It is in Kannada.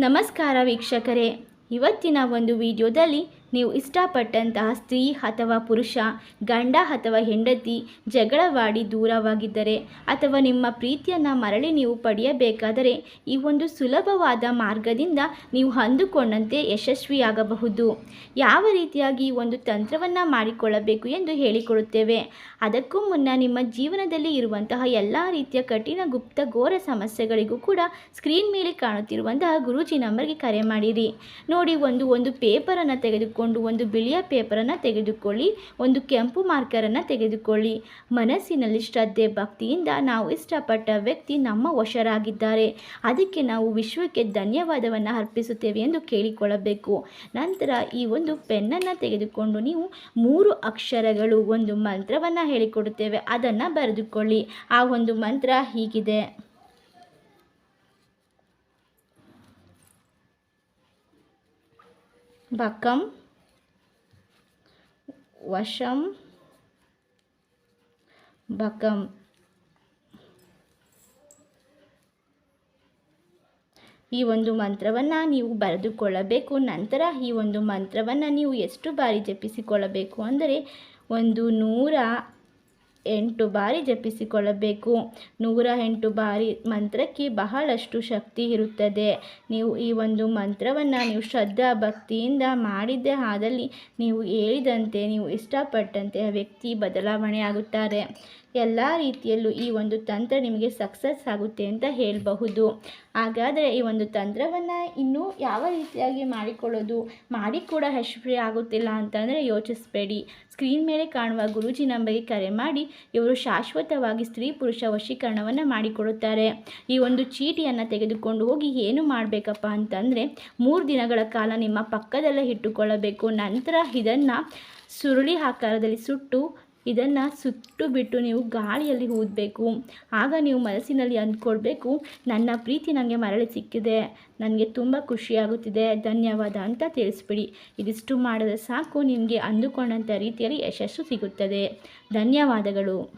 ನಮಸ್ಕಾರ ವೀಕ್ಷಕರೇ. ಇವತ್ತಿನ ಒಂದು ವಿಡಿಯೋದಲ್ಲಿ ನೀವು ಇಷ್ಟಪಟ್ಟಂತಹ ಸ್ತ್ರೀ ಅಥವಾ ಪುರುಷ, ಗಂಡ ಅಥವಾ ಹೆಂಡತಿ ಜಗಳವಾಡಿ ದೂರವಾಗಿದ್ದರೆ ಅಥವಾ ನಿಮ್ಮ ಪ್ರೀತಿಯನ್ನು ಮರಳಿ ನೀವು ಪಡೆಯಬೇಕಾದರೆ ಈ ಒಂದು ಸುಲಭವಾದ ಮಾರ್ಗದಿಂದ ನೀವು ಅಂದುಕೊಂಡಂತೆ ಯಶಸ್ವಿಯಾಗಬಹುದು. ಯಾವ ರೀತಿಯಾಗಿ ಈ ಒಂದು ತಂತ್ರವನ್ನು ಮಾಡಿಕೊಳ್ಳಬೇಕು ಎಂದು ಹೇಳಿಕೊಡುತ್ತೇವೆ. ಅದಕ್ಕೂ ಮುನ್ನ ನಿಮ್ಮ ಜೀವನದಲ್ಲಿ ಇರುವಂತಹ ಎಲ್ಲ ರೀತಿಯ ಕಠಿಣ ಗುಪ್ತ ಘೋರ ಸಮಸ್ಯೆಗಳಿಗೂ ಕೂಡ ಸ್ಕ್ರೀನ್ ಮೇಲೆ ಕಾಣುತ್ತಿರುವಂತಹ ಗುರೂಜಿ ನಂಬರ್ಗೆ ಕರೆ ಮಾಡಿರಿ. ನೋಡಿ ಒಂದು ಒಂದು ಪೇಪರನ್ನು ತೆಗೆದುಕೊಂಡು ಒಂದು ಬಿಳಿಯ ಪೇಪರನ್ನು ತೆಗೆದುಕೊಳ್ಳಿ, ಒಂದು ಕೆಂಪು ಮಾರ್ಕರನ್ನು ತೆಗೆದುಕೊಳ್ಳಿ. ಮನಸ್ಸಿನಲ್ಲಿ ಶ್ರದ್ಧೆ, ಭಕ್ತಿಯಿಂದ ನಾವು ಇಷ್ಟಪಟ್ಟ ವ್ಯಕ್ತಿ ನಮ್ಮ ವಶರಾಗಿದ್ದಾರೆ. ಅದಕ್ಕೆ ನಾವು ವಿಶ್ವಕ್ಕೆ ಧನ್ಯವಾದವನ್ನು ಅರ್ಪಿಸುತ್ತೇವೆ ಎಂದು ಕೇಳಿಕೊಳ್ಳಬೇಕು. ನಂತರ ಈ ಒಂದು ಪೆನ್ನನ್ನು ತೆಗೆದುಕೊಂಡು ನೀವು ಮೂರು ಅಕ್ಷರಗಳು ಒಂದು ಮಂತ್ರವನ್ನು ಹೇಳಿಕೊಡುತ್ತೇವೆ. ಅದನ್ನು ಬರೆದುಕೊಳ್ಳಿ. ಆ ಒಂದು ಮಂತ್ರ ಹೀಗಿದೆ. ಬಕಂ ವಶಂ ಬಕಂ ಈ ಒಂದು ಮಂತ್ರವನ್ನು ನೀವು ಬರೆದುಕೊಳ್ಳಬೇಕು. ನಂತರ ಈ ಒಂದು ಮಂತ್ರವನ್ನು ನೀವು ಎಷ್ಟು ಬಾರಿ ಜಪಿಸಿಕೊಳ್ಳಬೇಕು ಅಂದರೆ ಒಂದು ನೂರ ಎಂಟು ಬಾರಿ ಜಪಿಸಿಕೊಳ್ಳಬೇಕು. ನೂರ ಎಂಟು ಬಾರಿ ಮಂತ್ರಕ್ಕೆ ಬಹಳಷ್ಟು ಶಕ್ತಿ ಇರುತ್ತದೆ. ನೀವು ಈ ಒಂದು ಮಂತ್ರವನ್ನು ನೀವು ಶ್ರದ್ಧಾ ಭಕ್ತಿಯಿಂದ ಮಾಡಿದ್ದೇ ಆದಲ್ಲಿ ನೀವು ಹೇಳಿದಂತೆ, ನೀವು ಇಷ್ಟಪಟ್ಟಂತೆ ವ್ಯಕ್ತಿ ಬದಲಾವಣೆ ಆಗುತ್ತಾರೆ ಎಲ್ಲ ರೀತಿಯಲ್ಲೂ ಈ ಒಂದು ತಂತ್ರ ನಿಮಗೆ ಸಕ್ಸಸ್ ಆಗುತ್ತೆ ಅಂತ ಹೇಳಬಹುದು. ಹಾಗಾದರೆ ಈ ಒಂದು ತಂತ್ರವನ್ನು ಇನ್ನೂ ಯಾವ ರೀತಿಯಾಗಿ ಮಾಡಿಕೊಳ್ಳೋದು, ಮಾಡಿ ಕೂಡ ಯಶಸ್ವಿ ಆಗುತ್ತಿಲ್ಲ ಅಂತಂದರೆ ಯೋಚಿಸಬೇಡಿ. ಸ್ಕ್ರೀನ್ ಮೇಲೆ ಕಾಣುವ ಗುರೂಜಿ ನಂಬರಿಗೆ ಕರೆ ಮಾಡಿ, ಇವರು ಶಾಶ್ವತವಾಗಿ ಸ್ತ್ರೀ ಪುರುಷ ವಶೀಕರಣವನ್ನು ಮಾಡಿಕೊಡುತ್ತಾರೆ. ಈ ಒಂದು ಚೀಟಿಯನ್ನು ತೆಗೆದುಕೊಂಡು ಹೋಗಿ ಏನು ಮಾಡಬೇಕಪ್ಪ ಅಂತಂದರೆ, ಮೂರು ದಿನಗಳ ಕಾಲ ನಿಮ್ಮ ಪಕ್ಕದಲ್ಲೇ ಇಟ್ಟುಕೊಳ್ಳಬೇಕು. ನಂತರ ಇದನ್ನು ಸುರುಳಿ ಆಕಾರದಲ್ಲಿ ಸುಟ್ಟು ಇದನ್ನು ಸುಟ್ಟು ಬಿಟ್ಟು ನೀವು ಗಾಳಿಯಲ್ಲಿ ಊದಬೇಕು. ಆಗ ನೀವು ಮನಸ್ಸಿನಲ್ಲಿ ಅಂದ್ಕೊಳ್ಬೇಕು, ನನ್ನ ಪ್ರೀತಿ ನನಗೆ ಮರಳಿ ಸಿಕ್ಕಿದೆ. ನನಗೆ ತುಂಬ ಖುಷಿಯಾಗುತ್ತಿದೆ. ಧನ್ಯವಾದ ಅಂತ ತಿಳಿಸ್ಬಿಡಿ. ಇದಿಷ್ಟು ಮಾಡಿದ್ರೆ ಸಾಕು, ನಿಮಗೆ ಅಂದುಕೊಂಡಂಥ ರೀತಿಯಲ್ಲಿ ಯಶಸ್ಸು ಸಿಗುತ್ತದೆ. ಧನ್ಯವಾದಗಳು.